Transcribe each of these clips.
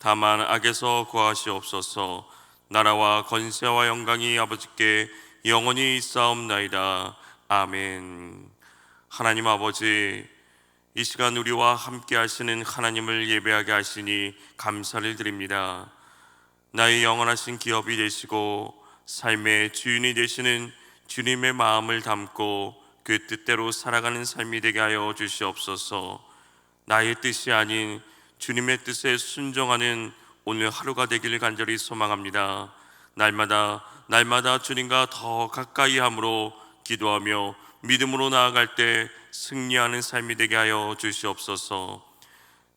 다만 악에서 구하시옵소서. 나라와 건세와 영광이 아버지께 영원히 있사옵나이다. 아멘. 하나님 아버지 이 시간 우리와 함께 하시는 하나님을 예배하게 하시니 감사를 드립니다. 나의 영원하신 기업이 되시고 삶의 주인이 되시는 주님의 마음을 담고 그 뜻대로 살아가는 삶이 되게 하여 주시옵소서. 나의 뜻이 아닌 주님의 뜻에 순종하는 오늘 하루가 되기를 간절히 소망합니다. 날마다 날마다 주님과 더 가까이 함으로 기도하며 믿음으로 나아갈 때 승리하는 삶이 되게 하여 주시옵소서.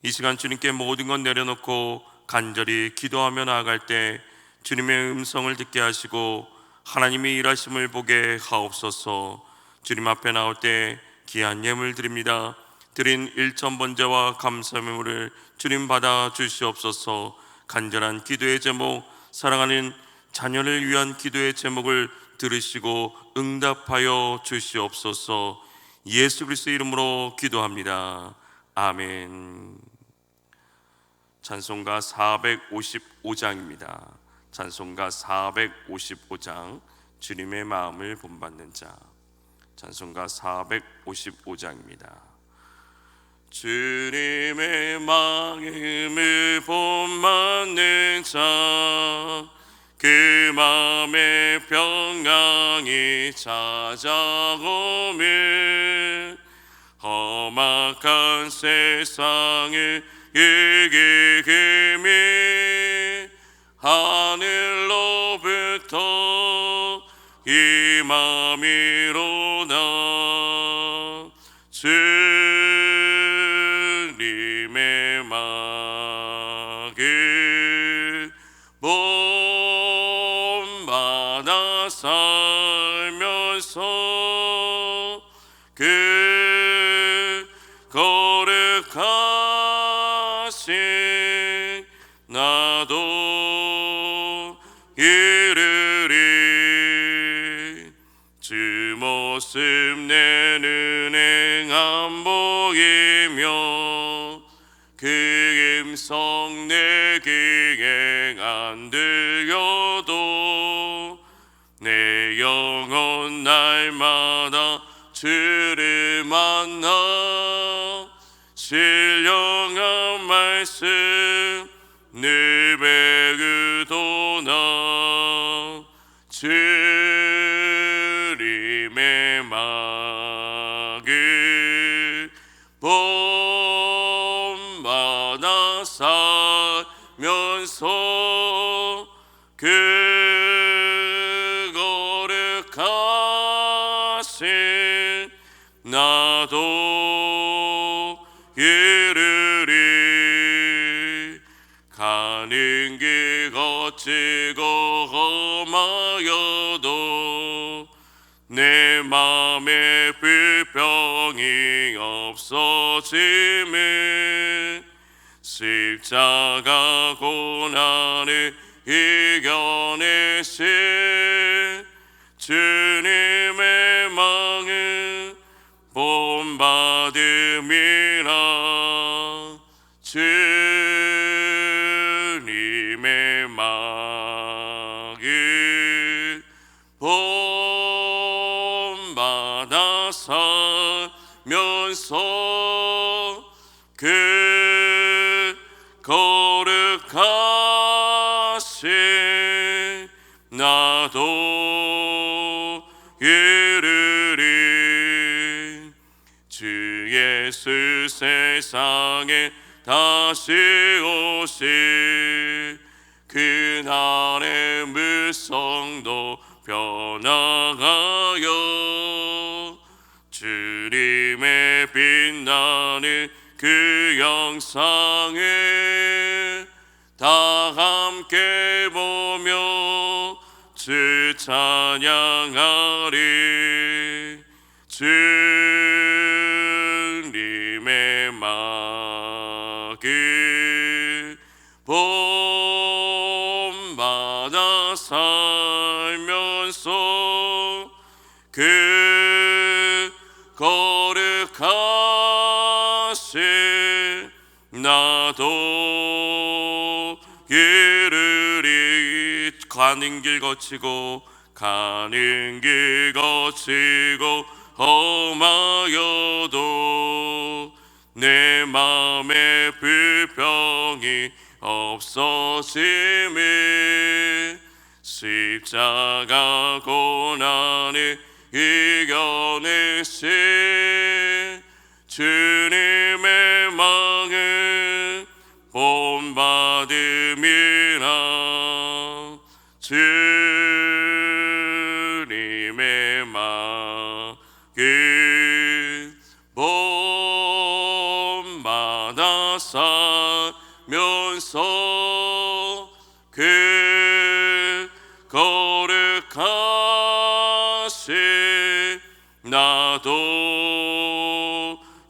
이 시간 주님께 모든 것 내려놓고 간절히 기도하며 나아갈 때 주님의 음성을 듣게 하시고 하나님의 일하심을 보게 하옵소서. 주님 앞에 나올 때 귀한 예물 드립니다. 드린 일천 번제와 감사물을 주님 받아 주시옵소서. 간절한 기도의 제목, 사랑하는 자녀를 위한 기도의 제목을 들으시고 응답하여 주시옵소서. 예수 그리스도 이름으로 기도합니다. 아멘. 찬송가 455장입니다. 찬송가 455장 주님의 마음을 본받는 자. 찬송가 455장입니다. 주님의 마음을 본받는 자. 그 마음의 평강이 찾아오면 험악한 세상을 이기기 모습 내 눈에 안 보이며 그 음성 내 귀에 안 들려도 내 영혼 날마다 주를 만나 신령한 말씀 그 거룩하신 나도 이르리. 가는 길 거치고 험하여도 내 맘에 불평이 없어짐을. 십자가 고난을 본 그날의 무성도 변화하여 주님의 빛나는 그 영상을 다 함께 보며 주 찬양하리 주 가는 길 거치고 가는 길 거치고 험하여도 내 마음의 불평이 없어짐을 십자가 고난을 이겨내신 주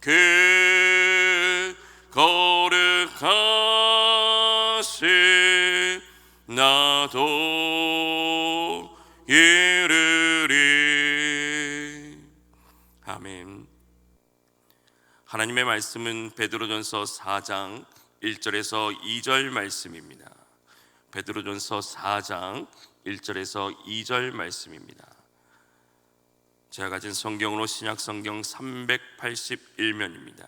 그 거룩하신 나도 이르리. 아멘. 하나님의 말씀은 베드로전서 4장 1절에서 2절 말씀입니다. 베드로전서 4장 1절에서 2절 말씀입니다 제가 가진 성경으로 신약 성경 381면입니다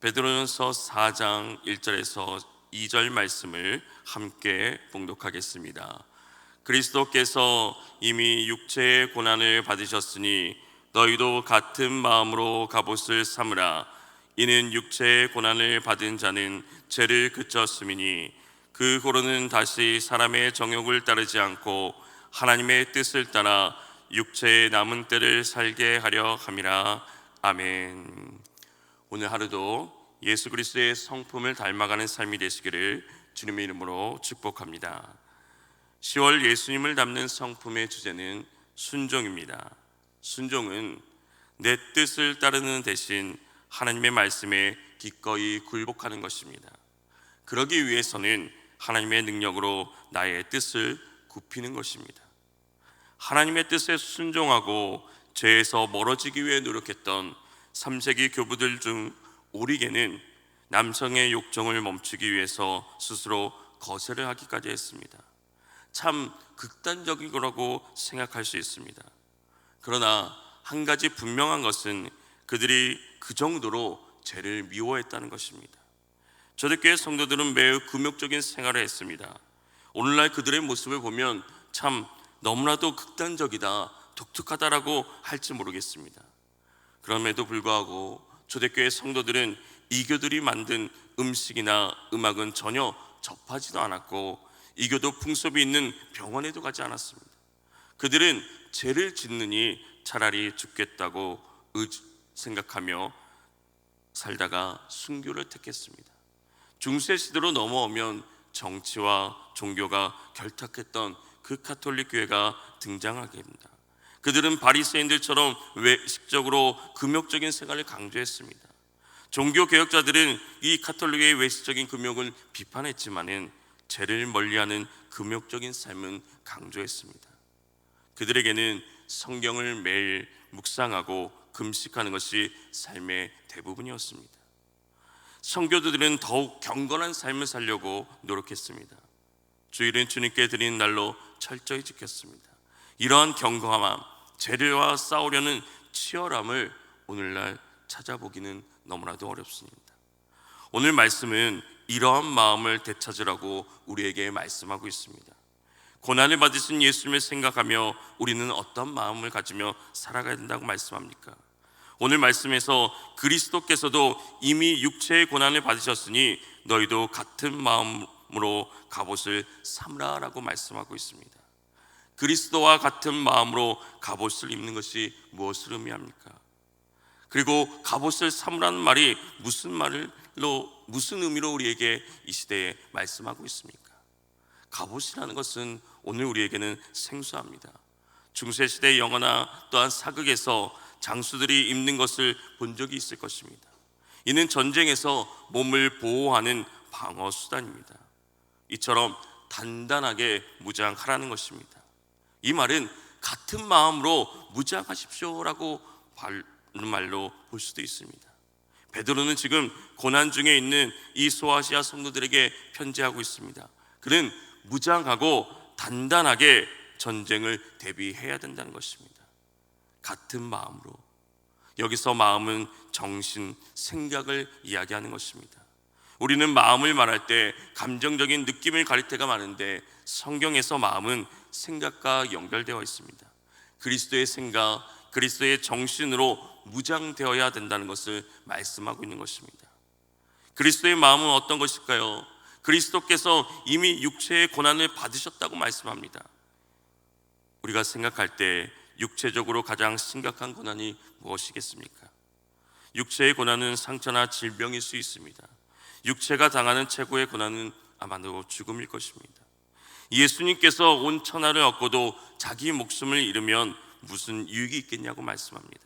베드로전서 4장 1절에서 2절 말씀을 함께 봉독하겠습니다. 그리스도께서 이미 육체의 고난을 받으셨으니 너희도 같은 마음으로 갑옷을 삼으라. 이는 육체의 고난을 받은 자는 죄를 그쳤음이니 그 고로는 다시 사람의 정욕을 따르지 않고 하나님의 뜻을 따라 육체의 남은 때를 살게 하려 함이라. 아멘. 오늘 하루도 예수 그리스도의 성품을 닮아가는 삶이 되시기를 주님의 이름으로 축복합니다. 10월 예수님을 담는 성품의 주제는 순종입니다. 순종은 내 뜻을 따르는 대신 하나님의 말씀에 기꺼이 굴복하는 것입니다. 그러기 위해서는 하나님의 능력으로 나의 뜻을 굽히는 것입니다. 하나님의 뜻에 순종하고 죄에서 멀어지기 위해 노력했던 3세기 교부들 중 오리게는 남성의 욕정을 멈추기 위해서 스스로 거세를 하기까지 했습니다. 참 극단적인 거라고 생각할 수 있습니다. 그러나 한 가지 분명한 것은 그들이 그 정도로 죄를 미워했다는 것입니다. 초대교회 성도들은 매우 금욕적인 생활을 했습니다. 오늘날 그들의 모습을 보면 참 너무나도 극단적이다, 독특하다라고 할지 모르겠습니다. 그럼에도 불구하고 초대교회 성도들은 이교들이 만든 음식이나 음악은 전혀 접하지도 않았고 이교도 풍습이 있는 병원에도 가지 않았습니다. 그들은 죄를 짓느니 차라리 죽겠다고 생각하며 살다가 순교를 택했습니다. 중세 시대로 넘어오면 정치와 종교가 결탁했던 그 카톨릭 교회가 등장하게 됩니다. 그들은 바리새인들처럼 외식적으로 금욕적인 생활을 강조했습니다. 종교 개혁자들은 이 카톨릭의 외식적인 금욕을 비판했지만은 죄를 멀리하는 금욕적인 삶은 강조했습니다. 그들에게는 성경을 매일 묵상하고 금식하는 것이 삶의 대부분이었습니다. 성교도들은 더욱 경건한 삶을 살려고 노력했습니다. 주일은 주님께 드리는 날로 철저히 지켰습니다. 이러한 경거함, 재료와 싸우려는 치열함을 오늘날 찾아보기는 너무나도 어렵습니다. 오늘 말씀은 이러한 마음을 되찾으라고 우리에게 말씀하고 있습니다. 고난을 받으신 예수님을 생각하며 우리는 어떤 마음을 가지며 살아가야 된다고 말씀합니까? 오늘 말씀에서 그리스도께서도 이미 육체의 고난을 받으셨으니 너희도 같은 마음 으로 갑옷을 삼라라고 말씀하고 있습니다. 그리스도와 같은 마음으로 갑옷을 입는 것이 무엇을 의미합니까? 그리고 갑옷을 삼라는 말이 무슨 말로 무슨 의미로 우리에게 이 시대에 말씀하고 있습니까? 갑옷이라는 것은 오늘 우리에게는 생소합니다. 중세 시대 영화나 또한 사극에서 장수들이 입는 것을 본 적이 있을 것입니다. 이는 전쟁에서 몸을 보호하는 방어 수단입니다. 이처럼 단단하게 무장하라는 것입니다. 이 말은 같은 마음으로 무장하십시오라고 말로 볼 수도 있습니다. 베드로는 지금 고난 중에 있는 이 소아시아 성도들에게 편지하고 있습니다. 그는 무장하고 단단하게 전쟁을 대비해야 된다는 것입니다. 같은 마음으로 여기서 마음은 정신, 생각을 이야기하는 것입니다. 우리는 마음을 말할 때 감정적인 느낌을 가릴 때가 많은데 성경에서 마음은 생각과 연결되어 있습니다. 그리스도의 생각, 그리스도의 정신으로 무장되어야 된다는 것을 말씀하고 있는 것입니다. 그리스도의 마음은 어떤 것일까요? 그리스도께서 이미 육체의 고난을 받으셨다고 말씀합니다. 우리가 생각할 때 육체적으로 가장 심각한 고난이 무엇이겠습니까? 육체의 고난은 상처나 질병일 수 있습니다. 육체가 당하는 최고의 고난은 아마도 죽음일 것입니다. 예수님께서 온 천하를 얻고도 자기 목숨을 잃으면 무슨 유익이 있겠냐고 말씀합니다.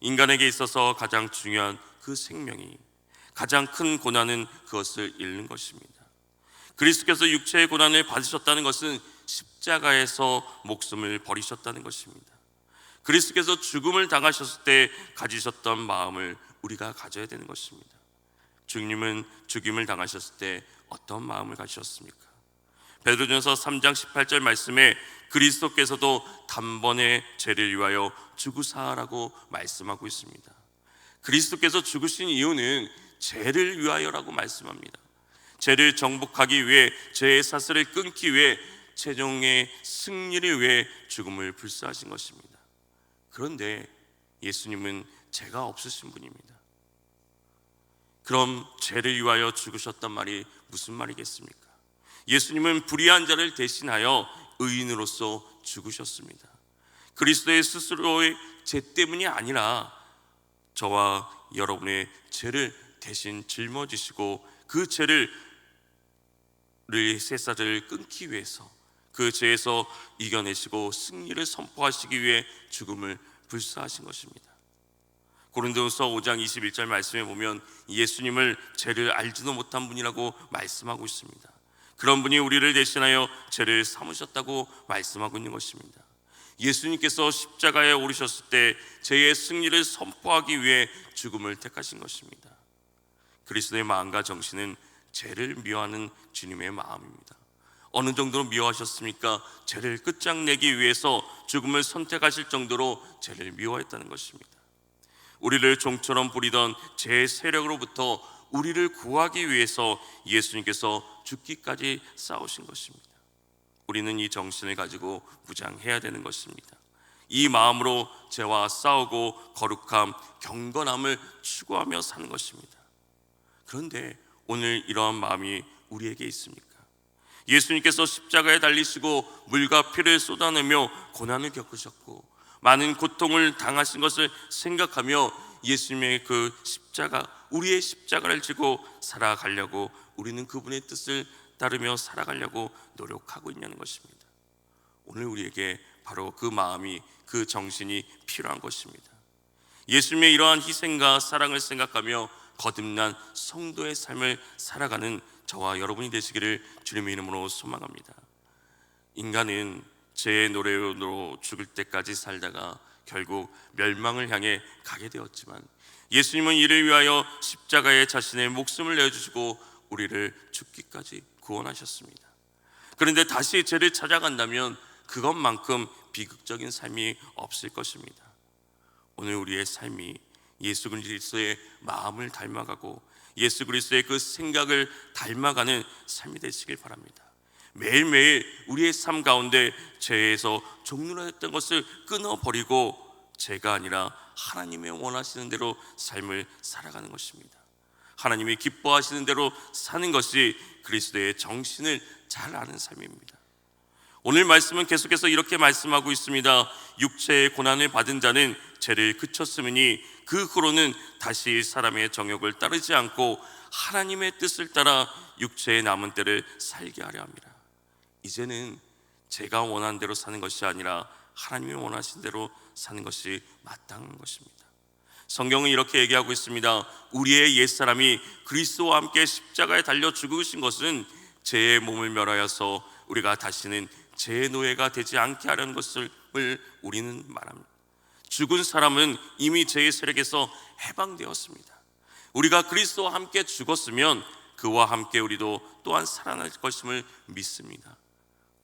인간에게 있어서 가장 중요한 그 생명이 가장 큰 고난은 그것을 잃는 것입니다. 그리스도께서 육체의 고난을 받으셨다는 것은 십자가에서 목숨을 버리셨다는 것입니다. 그리스도께서 죽음을 당하셨을 때 가지셨던 마음을 우리가 가져야 되는 것입니다. 주님은 죽임을 당하셨을 때 어떤 마음을 가지셨습니까? 베드로전서 3장 18절 말씀에 그리스도께서도 단번에 죄를 위하여 죽으사라고 말씀하고 있습니다. 그리스도께서 죽으신 이유는 죄를 위하여라고 말씀합니다. 죄를 정복하기 위해 죄의 사슬을 끊기 위해 최종의 승리를 위해 죽음을 불사하신 것입니다. 그런데 예수님은 죄가 없으신 분입니다. 그럼 죄를 위하여 죽으셨단 말이 무슨 말이겠습니까? 예수님은 불의한 자를 대신하여 의인으로서 죽으셨습니다. 그리스도의 스스로의 죄 때문이 아니라 저와 여러분의 죄를 대신 짊어지시고 그 죄를 쇠사를 끊기 위해서 그 죄에서 이겨내시고 승리를 선포하시기 위해 죽음을 불사하신 것입니다. 고린도서 5장 21절 말씀에 보면 예수님을 죄를 알지도 못한 분이라고 말씀하고 있습니다. 그런 분이 우리를 대신하여 죄를 삼으셨다고 말씀하고 있는 것입니다. 예수님께서 십자가에 오르셨을 때 죄의 승리를 선포하기 위해 죽음을 택하신 것입니다. 그리스도의 마음과 정신은 죄를 미워하는 주님의 마음입니다. 어느 정도로 미워하셨습니까? 죄를 끝장내기 위해서 죽음을 선택하실 정도로 죄를 미워했다는 것입니다. 우리를 종처럼 부리던 죄의 세력으로부터 우리를 구하기 위해서 예수님께서 죽기까지 싸우신 것입니다. 우리는 이 정신을 가지고 무장해야 되는 것입니다. 이 마음으로 죄와 싸우고 거룩함, 경건함을 추구하며 사는 것입니다. 그런데 오늘 이러한 마음이 우리에게 있습니까? 예수님께서 십자가에 달리시고 물과 피를 쏟아내며 고난을 겪으셨고 많은 고통을 당하신 것을 생각하며 예수님의 그 십자가, 우리의 십자가를 지고 살아가려고 우리는 그분의 뜻을 따르며 살아가려고 노력하고 있냐는 것입니다. 오늘 우리에게 바로 그 마음이 그 정신이 필요한 것입니다. 예수님의 이러한 희생과 사랑을 생각하며 거듭난 성도의 삶을 살아가는 저와 여러분이 되시기를 주님의 이름으로 소망합니다. 인간은 죄의 노래로 죽을 때까지 살다가 결국 멸망을 향해 가게 되었지만 예수님은 이를 위하여 십자가에 자신의 목숨을 내주시고 우리를 죽기까지 구원하셨습니다. 그런데 다시 죄를 찾아간다면 그것만큼 비극적인 삶이 없을 것입니다. 오늘 우리의 삶이 예수 그리스도의 마음을 닮아가고 예수 그리스도의 그 생각을 닮아가는 삶이 되시길 바랍니다. 매일매일 우리의 삶 가운데 죄에서 종로했던 것을 끊어버리고 죄가 아니라 하나님의 원하시는 대로 삶을 살아가는 것입니다. 하나님이 기뻐하시는 대로 사는 것이 그리스도의 정신을 잘 아는 삶입니다. 오늘 말씀은 계속해서 이렇게 말씀하고 있습니다. 육체의 고난을 받은 자는 죄를 그쳤으니 그 후로는 다시 사람의 정욕을 따르지 않고 하나님의 뜻을 따라 육체의 남은 때를 살게 하려 합니다. 이제는 제가 원하는 대로 사는 것이 아니라 하나님이 원하신 대로 사는 것이 마땅한 것입니다. 성경은 이렇게 얘기하고 있습니다. 우리의 옛사람이 그리스도와 함께 십자가에 달려 죽으신 것은 죄의 몸을 멸하여서 우리가 다시는 죄의 노예가 되지 않게 하려는 것을 우리는 말합니다. 죽은 사람은 이미 죄의 세력에서 해방되었습니다. 우리가 그리스도와 함께 죽었으면 그와 함께 우리도 또한 살아날 것임을 믿습니다.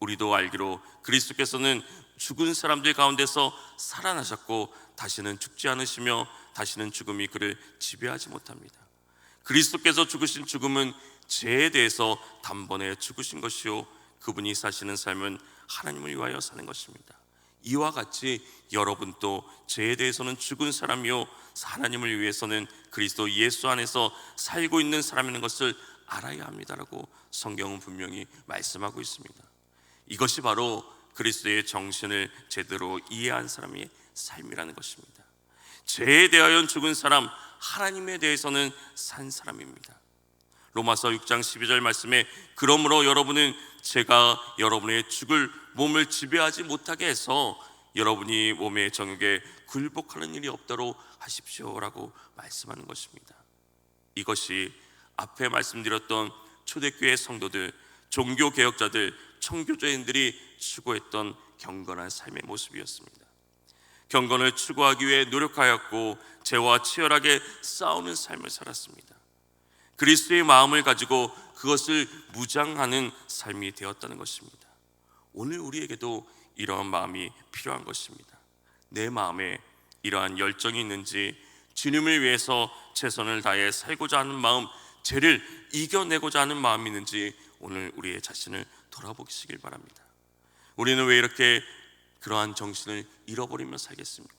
우리도 알기로 그리스도께서는 죽은 사람들 가운데서 살아나셨고 다시는 죽지 않으시며 다시는 죽음이 그를 지배하지 못합니다. 그리스도께서 죽으신 죽음은 죄에 대해서 단번에 죽으신 것이요 그분이 사시는 삶은 하나님을 위하여 사는 것입니다. 이와 같이 여러분도 죄에 대해서는 죽은 사람이요 하나님을 위해서는 그리스도 예수 안에서 살고 있는 사람이라는 것을 알아야 합니다라고 성경은 분명히 말씀하고 있습니다. 이것이 바로 그리스도의 정신을 제대로 이해한 사람의 삶이라는 것입니다. 죄에 대하여 죽은 사람, 하나님에 대해서는 산 사람입니다. 로마서 6장 12절 말씀에 그러므로 여러분은 제가 여러분의 죽을 몸을 지배하지 못하게 해서 여러분이 몸의 정욕에 굴복하는 일이 없도록 하십시오라고 말씀하는 것입니다. 이것이 앞에 말씀드렸던 초대교회 성도들, 종교 개혁자들, 청교도인들이 추구했던 경건한 삶의 모습이었습니다. 경건을 추구하기 위해 노력하였고 죄와 치열하게 싸우는 삶을 살았습니다. 그리스도의 마음을 가지고 그것을 무장하는 삶이 되었다는 것입니다. 오늘 우리에게도 이러한 마음이 필요한 것입니다. 내 마음에 이러한 열정이 있는지 주님을 위해서 최선을 다해 살고자 하는 마음, 죄를 이겨내고자 하는 마음이 있는지 오늘 우리의 자신을 돌아보시길 바랍니다. 우리는 왜 이렇게 그러한 정신을 잃어버리며 살겠습니까?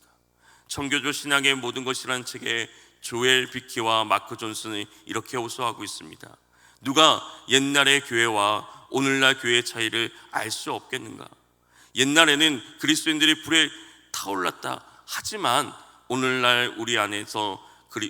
청교조 신앙의 모든 것이라는 책에 조엘 비키와 마크 존슨이 이렇게 호소하고 있습니다. 누가 옛날의 교회와 오늘날 교회의 차이를 알 수 없겠는가? 옛날에는 그리스도인들이 불에 타올랐다 하지만 오늘날 우리 안에서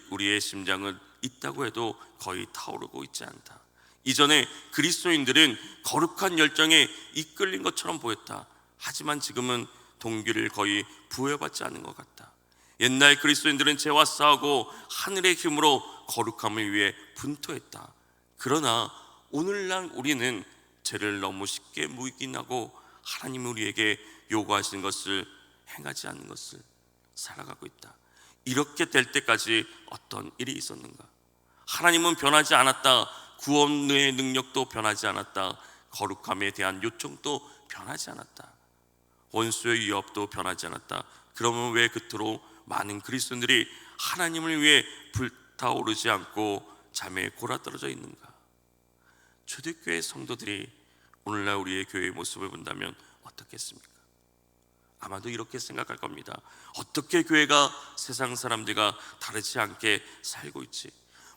우리의 심장은 있다고 해도 거의 타오르고 있지 않다. 이전에 그리스도인들은 거룩한 열정에 이끌린 것처럼 보였다. 하지만 지금은 동기를 거의 부여받지 않은 것 같다. 옛날 그리스도인들은 죄와 싸우고 하늘의 힘으로 거룩함을 위해 분투했다. 그러나 오늘날 우리는 죄를 너무 쉽게 무익인하고 하나님 우리에게 요구하시는 것을 행하지 않는 것을 살아가고 있다. 이렇게 될 때까지 어떤 일이 있었는가? 하나님은 변하지 않았다. 구원의 능력도 변하지 않았다. 거룩함에 대한 요청도 변하지 않았다. 원수의 위협도 변하지 않았다. 그러면 왜 그토록 많은 그리스도인들이 하나님을 위해 불타오르지 않고 잠에 골아떨어져 있는가? 초대교회 성도들이 오늘날 우리의 교회의 모습을 본다면 어떻겠습니까? 아마도 이렇게 생각할 겁니다. 어떻게 교회가 세상 사람들과 다르지 않게 살고 있지?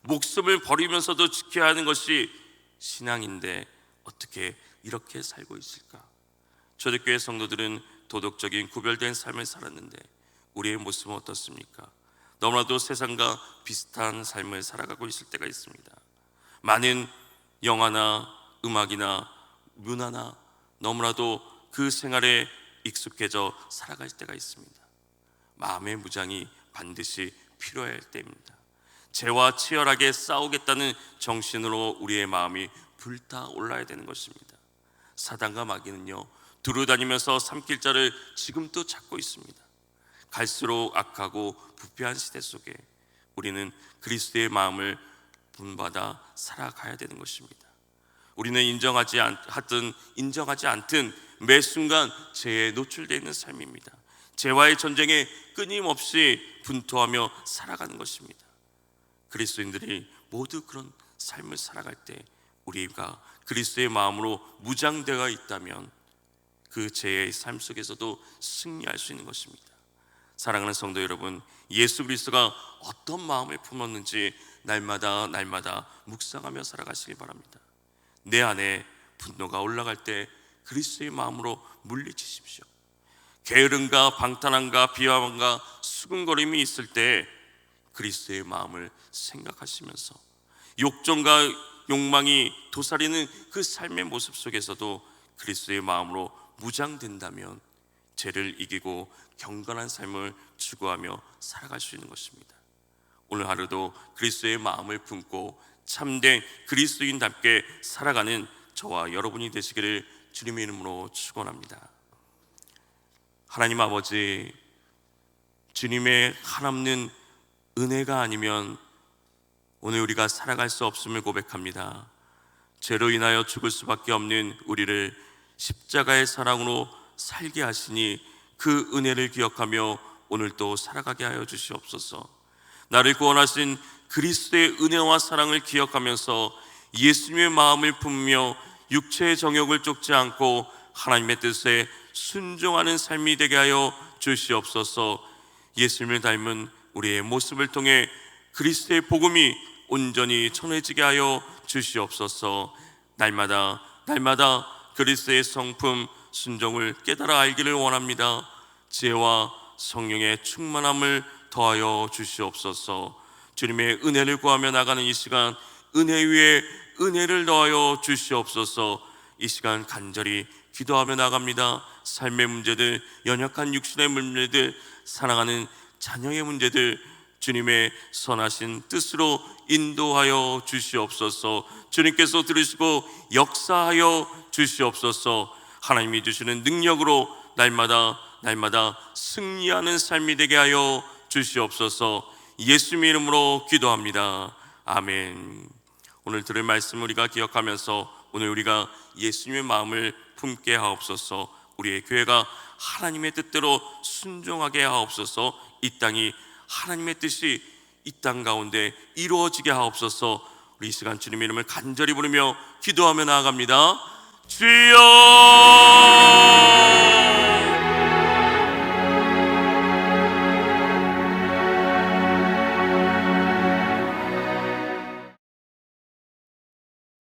목숨을 버리면서도 지켜야 하는 것이 신앙인데 어떻게 이렇게 살고 있을까? 초대교회 성도들은 도덕적인 구별된 삶을 살았는데 우리의 모습은 어떻습니까? 너무나도 세상과 비슷한 삶을 살아가고 있을 때가 있습니다. 많은 영화나 음악이나 문화나 너무나도 그 생활에 익숙해져 살아갈 때가 있습니다. 마음의 무장이 반드시 필요할 때입니다. 죄와 치열하게 싸우겠다는 정신으로 우리의 마음이 불타올라야 되는 것입니다. 사단과 마귀는요 두루다니면서 삼킬자를 지금도 찾고 있습니다. 갈수록 악하고 부패한 시대 속에 우리는 그리스도의 마음을 본받아 살아가야 되는 것입니다. 우리는 인정하지 않, 하든 인정하지 않든 매 순간 죄에 노출되어 있는 삶입니다. 죄와의 전쟁에 끊임없이 분투하며 살아가는 것입니다. 그리스도인들이 모두 그런 삶을 살아갈 때 우리가 그리스도의 마음으로 무장되어 있다면 그 죄의 삶 속에서도 승리할 수 있는 것입니다. 사랑하는 성도 여러분, 예수 그리스도가 어떤 마음을 품었는지 날마다 날마다 묵상하며 살아가시기 바랍니다. 내 안에 분노가 올라갈 때 그리스도의 마음으로 물리치십시오. 게으름과 방탄함과 비화함과 수근거림이 있을 때 그리스도의 마음을 생각하시면서 욕정과 욕망이 도사리는 그 삶의 모습 속에서도 그리스도의 마음으로 무장된다면 죄를 이기고 경건한 삶을 추구하며 살아갈 수 있는 것입니다. 오늘 하루도 그리스도의 마음을 품고 참된 그리스도인답게 살아가는 저와 여러분이 되시기를 주님의 이름으로 축원합니다. 하나님 아버지 주님의 한없는 은혜가 아니면 오늘 우리가 살아갈 수 없음을 고백합니다. 죄로 인하여 죽을 수밖에 없는 우리를 십자가의 사랑으로 살게 하시니 그 은혜를 기억하며 오늘도 살아가게 하여 주시옵소서. 나를 구원하신 그리스도의 은혜와 사랑을 기억하면서 예수님의 마음을 품며 육체의 정욕을 쫓지 않고 하나님의 뜻에 순종하는 삶이 되게 하여 주시옵소서. 예수님을 닮은 우리의 모습을 통해 그리스도의 복음이 온전히 전해지게 하여 주시옵소서. 날마다 날마다 그리스도의 성품 순종을 깨달아 알기를 원합니다. 지혜와 성령의 충만함을 더하여 주시옵소서. 주님의 은혜를 구하며 나가는 이 시간 은혜 위에 은혜를 더하여 주시옵소서. 이 시간 간절히 기도하며 나갑니다. 삶의 문제들, 연약한 육신의 문제들, 사랑하는 자녀의 문제들 주님의 선하신 뜻으로 인도하여 주시옵소서. 주님께서 들으시고 역사하여 주시옵소서. 하나님이 주시는 능력으로 날마다 날마다 승리하는 삶이 되게 하여 주시옵소서. 예수님 이름으로 기도합니다. 아멘. 오늘 들을 말씀 우리가 기억하면서 오늘 우리가 예수님의 마음을 품게 하옵소서. 우리의 교회가 하나님의 뜻대로 순종하게 하옵소서. 이 땅이 하나님의 뜻이 이 땅 가운데 이루어지게 하옵소서. 우리 이 시간 주님 이름을 간절히 부르며 기도하며 나아갑니다. 주여!